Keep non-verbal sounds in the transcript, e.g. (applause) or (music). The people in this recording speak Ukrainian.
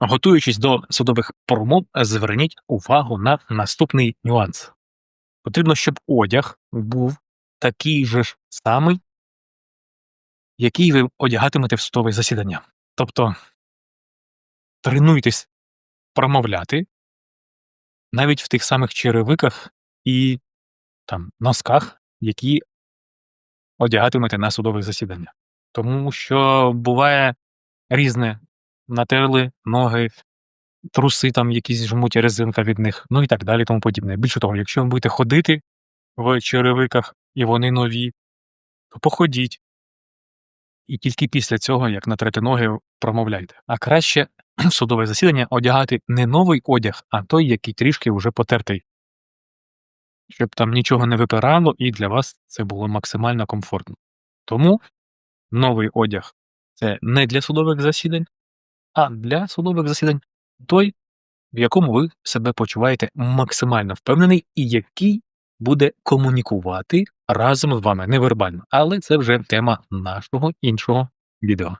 Готуючись до судових промов, зверніть увагу на наступний нюанс. Потрібно, щоб одяг був такий же ж самий, який ви одягатимете в судове засідання. Тобто тренуйтесь промовляти навіть в тих самих черевиках і там носках, які одягатимете на судове засідання. Тому що буває різне натерли ноги, труси там якісь жмуть резинка від них, ну і так далі, тому подібне. Більше того, якщо ви будете ходити в черевиках і вони нові, то походіть. І тільки після цього, як натрете ноги, промовляйте. А краще в (clears throat) судове засідання одягати не новий одяг, а той, який трішки вже потертий. Щоб там нічого не випирало, і для вас це було максимально комфортно. Тому новий одяг це не для судових засідань, а для судових засідань той, в якому ви себе почуваєте максимально впевнений і який буде комунікувати разом з вами невербально. Але це вже тема нашого іншого відео.